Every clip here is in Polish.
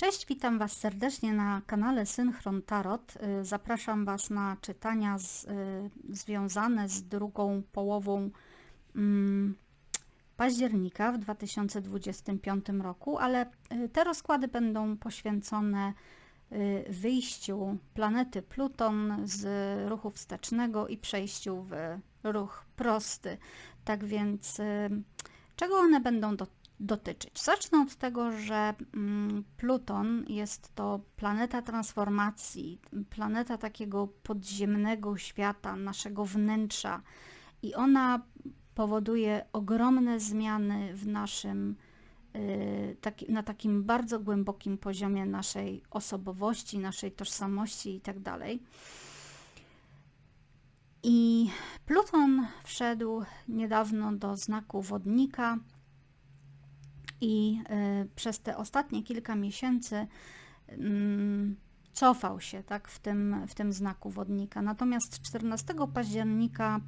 Cześć, witam Was serdecznie na kanale Synchron Tarot. Y, Zapraszam Was na czytania z, y, związane z drugą połową mm, października w 2025 roku, ale y, te rozkłady będą poświęcone wyjściu planety Pluton z ruchu wstecznego i przejściu w ruch prosty. Tak więc czego one będą do, dotyczyć? Zacznę od tego, że mm, Pluton jest to planeta transformacji, planeta takiego podziemnego świata, naszego wnętrza i ona powoduje ogromne zmiany w naszym y, na takim bardzo głębokim poziomie naszej osobowości, naszej tożsamości itd. I Pluton wszedł niedawno do znaku wodnika i y, przez te ostatnie kilka miesięcy mm, cofał się tak, w, tym, w tym znaku wodnika. Natomiast 14 października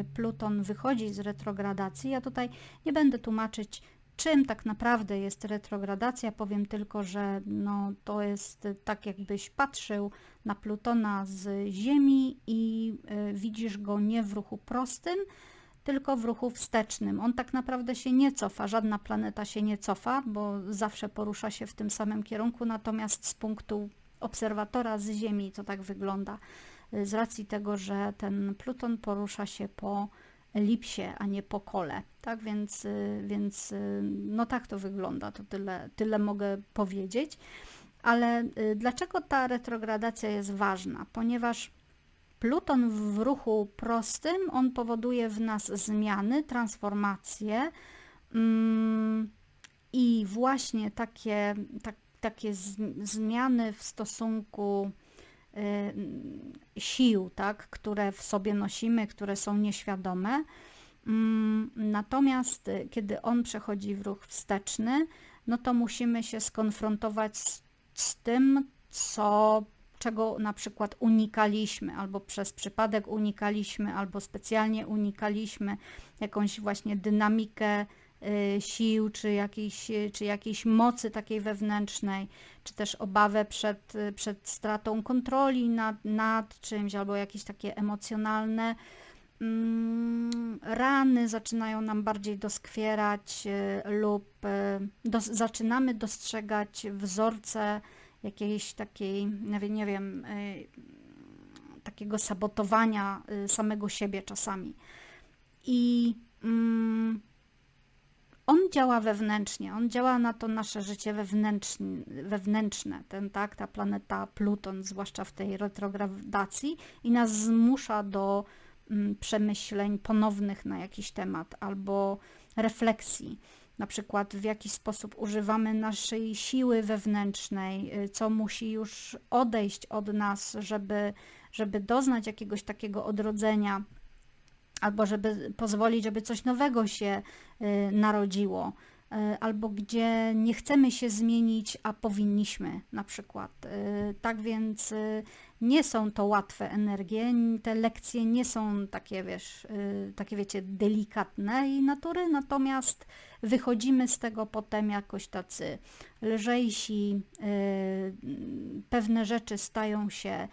y, Pluton wychodzi z retrogradacji. Ja tutaj nie będę tłumaczyć, czym tak naprawdę jest retrogradacja. Powiem tylko, że no, to jest tak, jakbyś patrzył na Plutona z Ziemi i y, widzisz go nie w ruchu prostym, tylko w ruchu wstecznym. On tak naprawdę się nie cofa, żadna planeta się nie cofa, bo zawsze porusza się w tym samym kierunku, natomiast z punktu obserwatora z Ziemi to tak wygląda. Z racji tego, że ten Pluton porusza się po elipsie, a nie po kole. Tak więc, więc no tak to wygląda, to tyle, tyle mogę powiedzieć. Ale y, dlaczego ta retrogradacja jest ważna? Ponieważ Pluton w ruchu prostym, on powoduje w nas zmiany, transformacje mm, i właśnie takie, tak, takie zmiany w stosunku y, sił, tak, które w sobie nosimy, które są nieświadome. Mm, natomiast y, kiedy on przechodzi w ruch wsteczny, no to musimy się skonfrontować z, z tym, co czego na przykład unikaliśmy, albo przez przypadek unikaliśmy, albo specjalnie unikaliśmy, jakąś właśnie dynamikę y, sił, czy jakiejś, czy jakiejś mocy takiej wewnętrznej, czy też obawę przed, przed stratą kontroli nad, nad czymś, albo jakieś takie emocjonalne mm, rany zaczynają nam bardziej doskwierać y, lub y, zaczynamy dostrzegać wzorce jakiejś takiej, nie wiem, y, takiego sabotowania y, samego siebie czasami. I mm, on działa wewnętrznie, on działa na to nasze życie wewnętrzne, wewnętrzne ten, tak, ta planeta Pluton, zwłaszcza w tej retrogradacji i nas zmusza do mm, przemyśleń ponownych na jakiś temat albo refleksji na przykład w jaki sposób używamy naszej siły wewnętrznej, y, co musi już odejść od nas, żeby, żeby doznać jakiegoś takiego odrodzenia, albo żeby pozwolić, żeby coś nowego się y, narodziło. E, albo gdzie nie chcemy się zmienić, a powinniśmy na przykład. E, tak więc e, nie są to łatwe energie, te lekcje nie są takie, wiesz, takie wiecie, delikatnej natury, natomiast wychodzimy z tego potem jakoś tacy lżejsi, pewne rzeczy stają się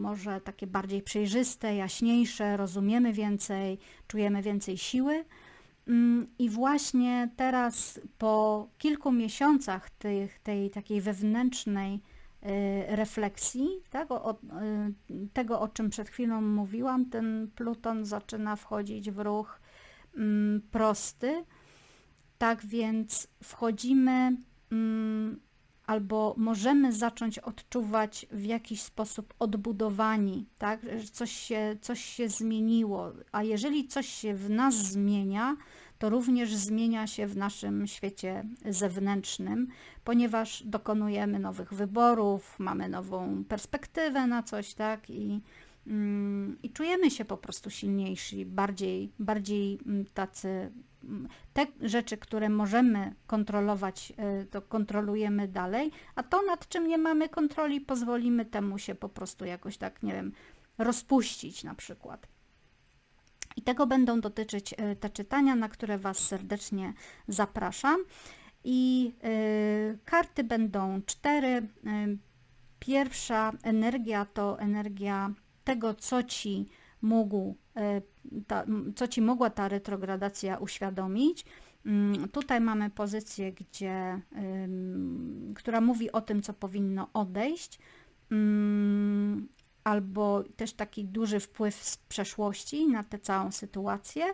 może takie bardziej przejrzyste, jaśniejsze, rozumiemy więcej, czujemy więcej siły. Mm, I właśnie teraz po kilku miesiącach tej takiej wewnętrznej y, refleksji, tak, o, y, tego o czym przed chwilą mówiłam, ten Pluton zaczyna wchodzić w ruch mm, prosty. Tak więc wchodzimy mm, albo możemy zacząć odczuwać w jakiś sposób odbudowani, tak? że coś się, coś się zmieniło. A jeżeli coś się w nas zmienia, to również zmienia się w naszym świecie zewnętrznym, ponieważ dokonujemy nowych wyborów, mamy nową perspektywę na coś, tak? I, mm, i czujemy się po prostu silniejsi, bardziej, bardziej mm, tacy te rzeczy, które możemy kontrolować, y, to kontrolujemy dalej, a to, nad czym nie mamy kontroli, pozwolimy temu się po prostu jakoś tak, nie wiem, rozpuścić na przykład. I tego będą dotyczyć y, te czytania, na które Was serdecznie zapraszam. I y, karty będą cztery. Pierwsza energia to energia tego, co ci mógł, ta, co ci mogła ta retrogradacja uświadomić. Mm, tutaj mamy pozycję, gdzie, która mówi o tym, co powinno odejść, mm, albo też taki duży wpływ z przeszłości na tę całą sytuację.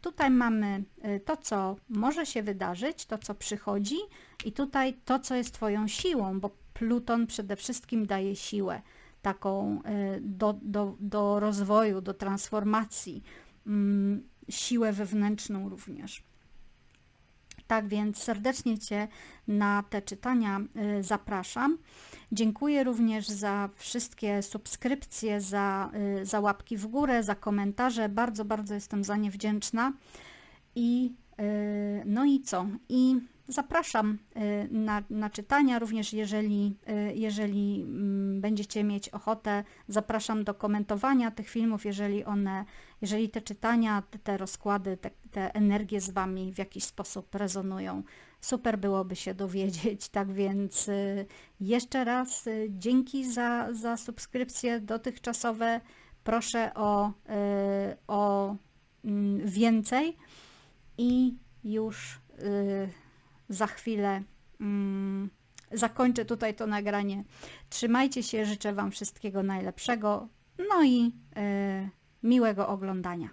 Tutaj mamy y, to, co może się wydarzyć, to, co przychodzi, i tutaj to, co jest Twoją siłą, bo Pluton przede wszystkim daje siłę taką y, do, do, do rozwoju, do transformacji, mm, siłę wewnętrzną również. Tak więc serdecznie Cię na te czytania y, zapraszam. Dziękuję również za wszystkie subskrypcje, za, y, za łapki w górę, za komentarze. Bardzo, bardzo jestem za nie wdzięczna. I no i co? I zapraszam na, na czytania, również jeżeli, jeżeli mm, będziecie mieć ochotę, zapraszam do komentowania tych filmów, jeżeli one, jeżeli te czytania, te rozkłady, te, te energie z Wami w jakiś sposób rezonują. Super byłoby się dowiedzieć, tak więc y, jeszcze raz y, dzięki za, za subskrypcje dotychczasowe. Proszę o, y, o mm, więcej i już za chwilę mm, zakończę tutaj to nagranie. Trzymajcie się, życzę Wam wszystkiego najlepszego, no i miłego oglądania.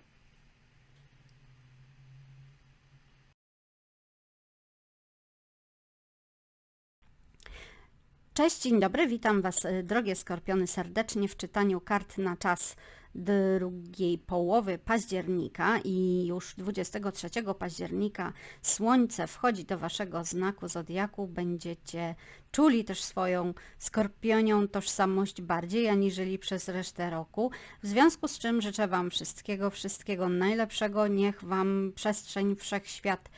Cześć, dzień dobry, witam Was, e, drogie skorpiony, serdecznie w czytaniu kart na czas drugiej połowy października i już 23 października Słońce wchodzi do Waszego znaku Zodiaku. Będziecie czuli też swoją skorpionią tożsamość bardziej aniżeli przez resztę roku. W związku z czym życzę Wam wszystkiego, wszystkiego najlepszego. Niech Wam przestrzeń, wszechświat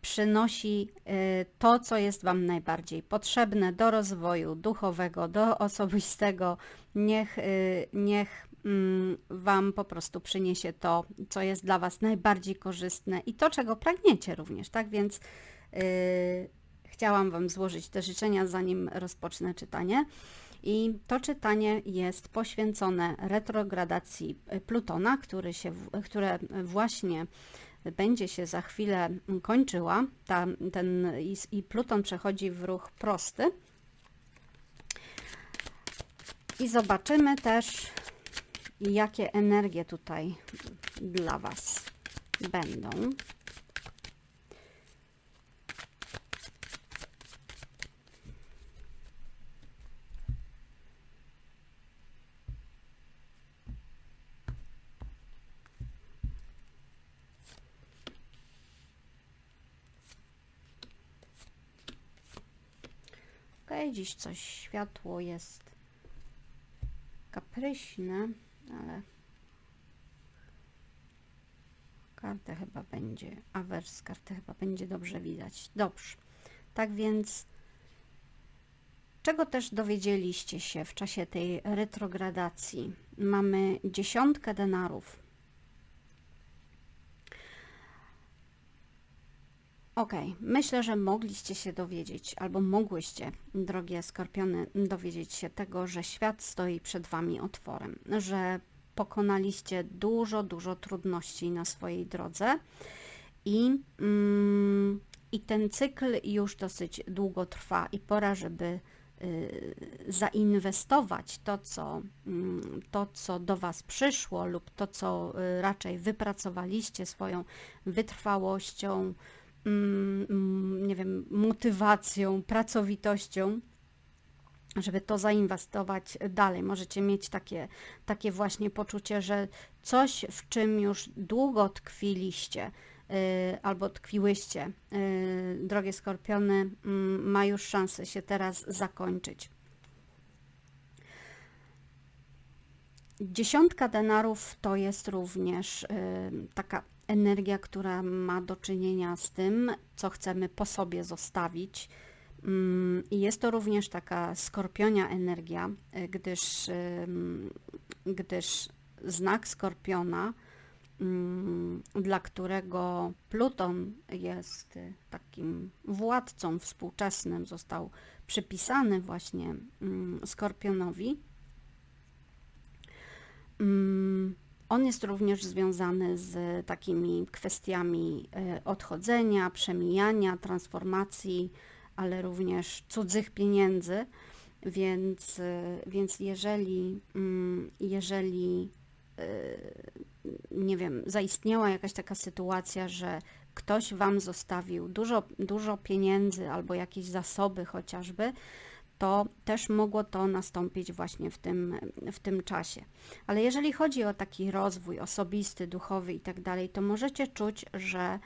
przynosi y, to, co jest Wam najbardziej potrzebne do rozwoju duchowego, do osobistego. Niech, y, niech Wam po prostu przyniesie to, co jest dla Was najbardziej korzystne i to, czego pragniecie również, tak? Więc yy, chciałam Wam złożyć te życzenia, zanim rozpocznę czytanie. I to czytanie jest poświęcone retrogradacji Plutona, który się, które właśnie będzie się za chwilę kończyła, ta, ten, i, i Pluton przechodzi w ruch prosty. I zobaczymy też, jakie energie tutaj dla Was będą. dziś coś światło jest kapryśne, ale kartę chyba będzie, awers kartę chyba będzie dobrze widać. Dobrze. Tak więc czego też dowiedzieliście się w czasie tej retrogradacji? Mamy dziesiątkę denarów, Okay. myślę, że mogliście się dowiedzieć, albo mogłyście, drogie skorpiony, dowiedzieć się tego, że świat stoi przed Wami otworem, że pokonaliście dużo, dużo trudności na swojej drodze i, mm, i ten cykl już dosyć długo trwa i pora, żeby y, zainwestować to co, mm, to, co do Was przyszło lub to, co y, raczej wypracowaliście swoją wytrwałością, nie wiem, motywacją, pracowitością, żeby to zainwestować dalej. Możecie mieć takie, takie właśnie poczucie, że coś, w czym już długo tkwiliście, yy, albo tkwiłyście, yy, drogie skorpiony, yy, ma już szansę się teraz zakończyć. Dziesiątka denarów to jest również y, taka energia, która ma do czynienia z tym, co chcemy po sobie zostawić. Mm, I jest to również taka skorpionia energia, y, gdyż, gdyż znak skorpiona mm, dla którego Pluton jest y, takim władcą współczesnym, został przypisany właśnie mm, Skorpionowi. On jest również związany z takimi kwestiami y, odchodzenia, przemijania, transformacji, ale również cudzych pieniędzy. Więc, y, więc jeżeli, mm, jeżeli nie wiem, zaistniała jakaś taka sytuacja, że ktoś Wam zostawił dużo, dużo pieniędzy albo jakieś zasoby chociażby, to też mogło to nastąpić właśnie w tym, w tym czasie. Ale jeżeli chodzi o taki rozwój osobisty, duchowy i tak dalej, to możecie czuć, że,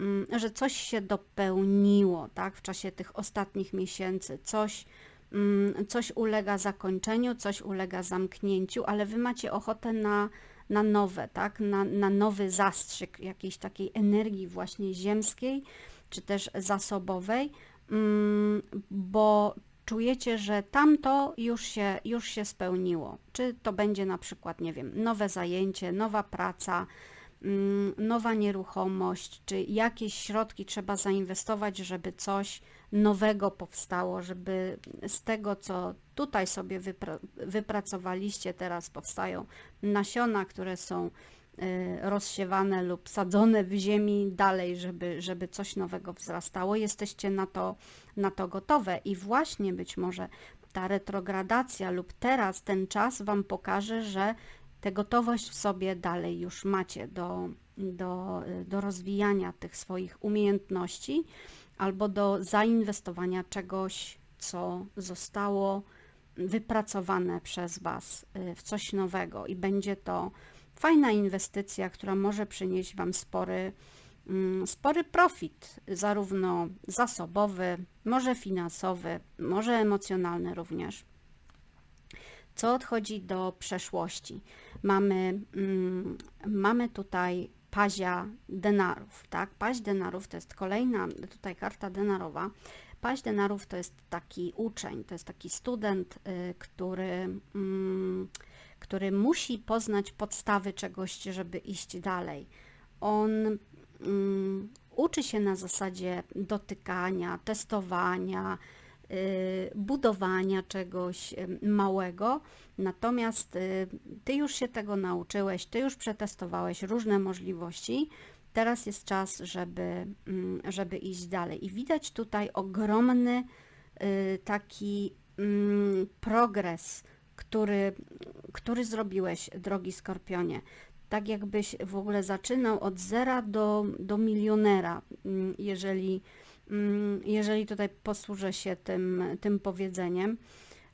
mm, że coś się dopełniło tak, w czasie tych ostatnich miesięcy, coś, mm, coś ulega zakończeniu, coś ulega zamknięciu, ale Wy macie ochotę na na nowe, tak? na, na nowy zastrzyk jakiejś takiej energii właśnie ziemskiej, czy też zasobowej, mm, bo czujecie, że tamto już się, już się spełniło. Czy to będzie na przykład, nie wiem, nowe zajęcie, nowa praca, mm, nowa nieruchomość, czy jakieś środki trzeba zainwestować, żeby coś nowego powstało, żeby z tego, co tutaj sobie wypra wypracowaliście, teraz powstają nasiona, które są rozsiewane lub sadzone w ziemi dalej, żeby, żeby coś nowego wzrastało. Jesteście na to, na to gotowe i właśnie być może ta retrogradacja lub teraz ten czas Wam pokaże, że tę gotowość w sobie dalej już macie do, do, do rozwijania tych swoich umiejętności albo do zainwestowania czegoś, co zostało wypracowane przez Was y, w coś nowego i będzie to fajna inwestycja, która może przynieść Wam spory, mm, spory profit, zarówno zasobowy, może finansowy, może emocjonalny również. Co odchodzi do przeszłości? Mamy, mm, mamy tutaj pazia denarów, tak? Paź denarów to jest kolejna tutaj karta denarowa. Paź denarów to jest taki uczeń, to jest taki student, y, który, mm, który musi poznać podstawy czegoś, żeby iść dalej. On mm, uczy się na zasadzie dotykania, testowania, Y, budowania czegoś y, małego, natomiast y, Ty już się tego nauczyłeś, Ty już przetestowałeś różne możliwości, teraz jest czas, żeby, mm, żeby iść dalej. I widać tutaj ogromny taki mm, progres, który, który zrobiłeś, drogi Skorpionie. Tak jakbyś w ogóle zaczynał od zera do, do milionera, mm, jeżeli Mm, jeżeli tutaj posłużę się tym, tym powiedzeniem,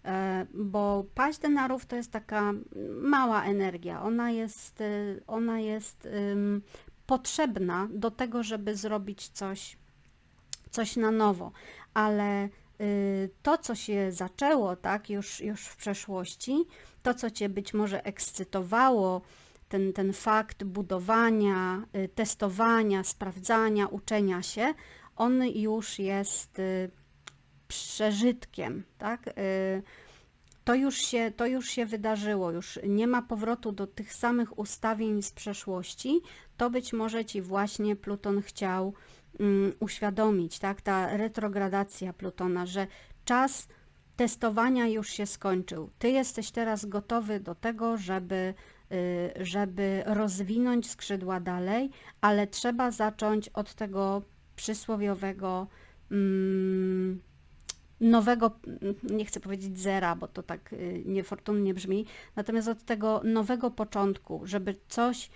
e, bo paść denarów to jest taka mała energia. Ona jest, e, ona jest potrzebna do tego, żeby zrobić coś, coś na nowo, ale to, co się zaczęło, tak, już, już w przeszłości, to, co Cię być może ekscytowało, ten, ten fakt budowania, y, testowania, sprawdzania, uczenia się, on już jest y, przeżytkiem, tak? Y, to już, się, to już się wydarzyło, już nie ma powrotu do tych samych ustawień z przeszłości, to być może Ci właśnie Pluton chciał um, uświadomić, tak? Ta retrogradacja Plutona, że czas testowania już się skończył. Ty jesteś teraz gotowy do tego, żeby, y, żeby rozwinąć skrzydła dalej, ale trzeba zacząć od tego przysłowiowego mm, nowego, nie chcę powiedzieć zera, bo to tak y, niefortunnie brzmi, natomiast od tego nowego początku, żeby coś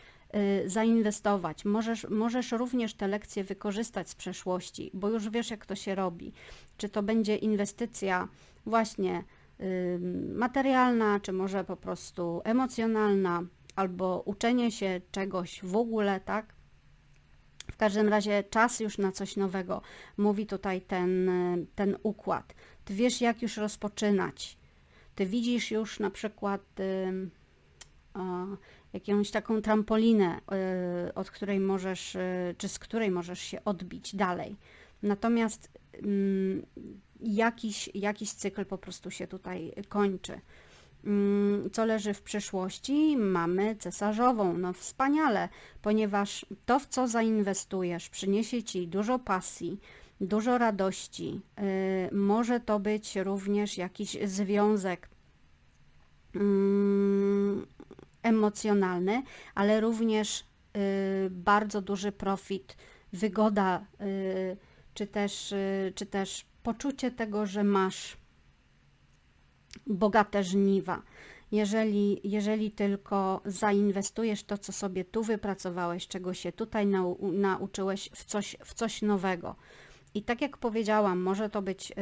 zainwestować. Możesz, możesz również te lekcje wykorzystać z przeszłości, bo już wiesz, jak to się robi. Czy to będzie inwestycja właśnie y, materialna, czy może po prostu emocjonalna, albo uczenie się czegoś w ogóle, tak? W każdym razie czas już na coś nowego, mówi tutaj ten, ten układ. Ty wiesz, jak już rozpoczynać. Ty widzisz już na przykład y, jakąś taką trampolinę, y, od której możesz, y, czy z której możesz się odbić dalej. Natomiast y, jakiś, jakiś cykl po prostu się tutaj kończy. Mm, Co leży w przyszłości? Mamy cesarzową. No wspaniale, ponieważ to, w co zainwestujesz, przyniesie ci dużo pasji, dużo radości. Y, Może to być również jakiś związek mm, emocjonalny, ale również y, bardzo duży profit, wygoda, y, czy też, y, czy też poczucie tego, że masz bogate żniwa. Jeżeli, jeżeli tylko zainwestujesz to, co sobie tu wypracowałeś, czego się tutaj nau, nauczyłeś, w coś, w coś nowego. I tak jak powiedziałam, może to być, yy,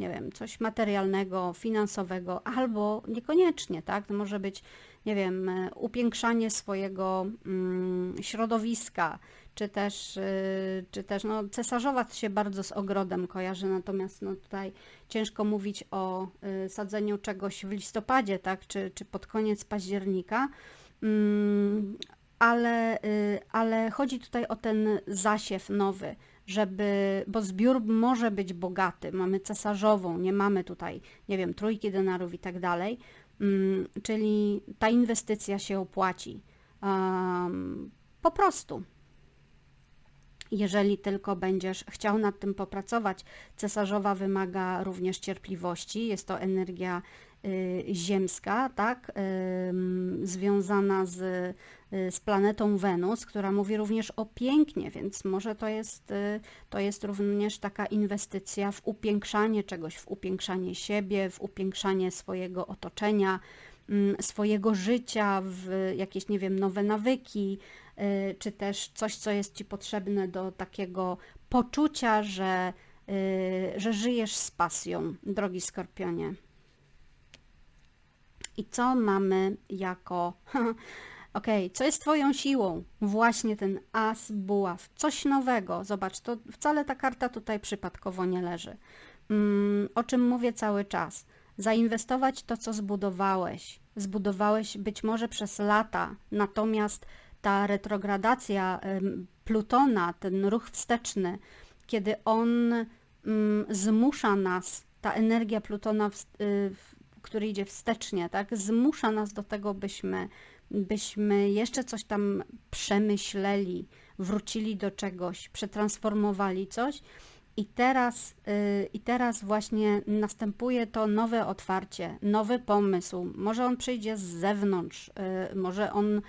nie wiem, coś materialnego, finansowego, albo niekoniecznie, tak? To może być, nie wiem, y, upiększanie swojego mm, środowiska, czy też, y, czy też no, cesarzowa się bardzo z ogrodem kojarzy, natomiast no, tutaj ciężko mówić o y, sadzeniu czegoś w listopadzie, tak? Czy, czy pod koniec października. Ale, y, ale chodzi tutaj o ten zasiew nowy, żeby, bo zbiór może być bogaty, mamy cesarzową, nie mamy tutaj, nie wiem, trójki denarów i tak dalej, Mm, czyli ta inwestycja się opłaci. Um, po prostu. Jeżeli tylko będziesz chciał nad tym popracować, cesarzowa wymaga również cierpliwości. Jest to energia y, ziemska, tak, ym, związana z, y, z planetą Wenus, która mówi również o pięknie, więc może to jest, y, to jest również taka inwestycja w upiększanie czegoś, w upiększanie siebie, w upiększanie swojego otoczenia, ym, swojego życia, w jakieś, nie wiem, nowe nawyki, y, czy też coś, co jest Ci potrzebne do takiego poczucia, że, y, że żyjesz z pasją, drogi Skorpionie. I co mamy jako. Okej, co jest Twoją siłą? Właśnie ten as buław. Coś nowego. Zobacz, to wcale ta karta tutaj przypadkowo nie leży. Mm, o czym mówię cały czas? Zainwestować to, co zbudowałeś. Zbudowałeś być może przez lata, natomiast ta retrogradacja Plutona, ten ruch wsteczny, kiedy on ym, zmusza nas, ta energia Plutona, w, y, w, który idzie wstecznie, tak, zmusza nas do tego, byśmy, byśmy jeszcze coś tam przemyśleli, wrócili do czegoś, przetransformowali coś. I teraz, y, I teraz właśnie następuje to nowe otwarcie, nowy pomysł. Może on przyjdzie z zewnątrz, y, może on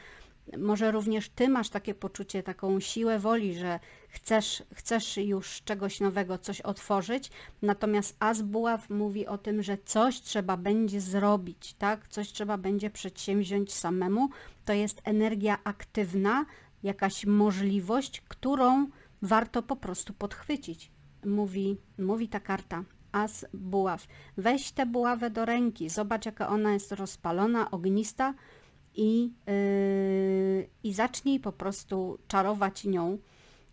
może również ty masz takie poczucie, taką siłę woli, że chcesz, chcesz już czegoś nowego, coś otworzyć, natomiast Azbuław mówi o tym, że coś trzeba będzie zrobić, tak? Coś trzeba będzie przedsięwziąć samemu. To jest energia aktywna, jakaś możliwość, którą warto po prostu podchwycić. Mówi, mówi ta karta. As buław. Weź tę buławę do ręki, zobacz jaka ona jest rozpalona, ognista, i, yy, i zacznij po prostu czarować nią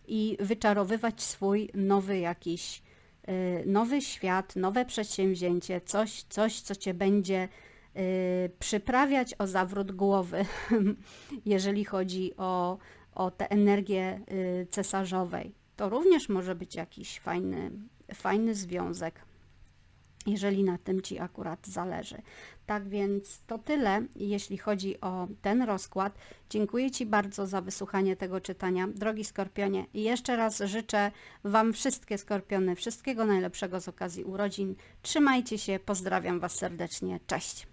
i wyczarowywać swój nowy jakiś, yy, nowy świat, nowe przedsięwzięcie, coś, coś co cię będzie yy, przyprawiać o zawrót głowy, jeżeli chodzi o, o tę energię yy, cesarzowej. To również może być jakiś fajny, fajny związek jeżeli na tym Ci akurat zależy. Tak więc to tyle, jeśli chodzi o ten rozkład. Dziękuję Ci bardzo za wysłuchanie tego czytania. Drogi Skorpionie, jeszcze raz życzę Wam wszystkie Skorpiony wszystkiego najlepszego z okazji urodzin. Trzymajcie się, pozdrawiam Was serdecznie. Cześć!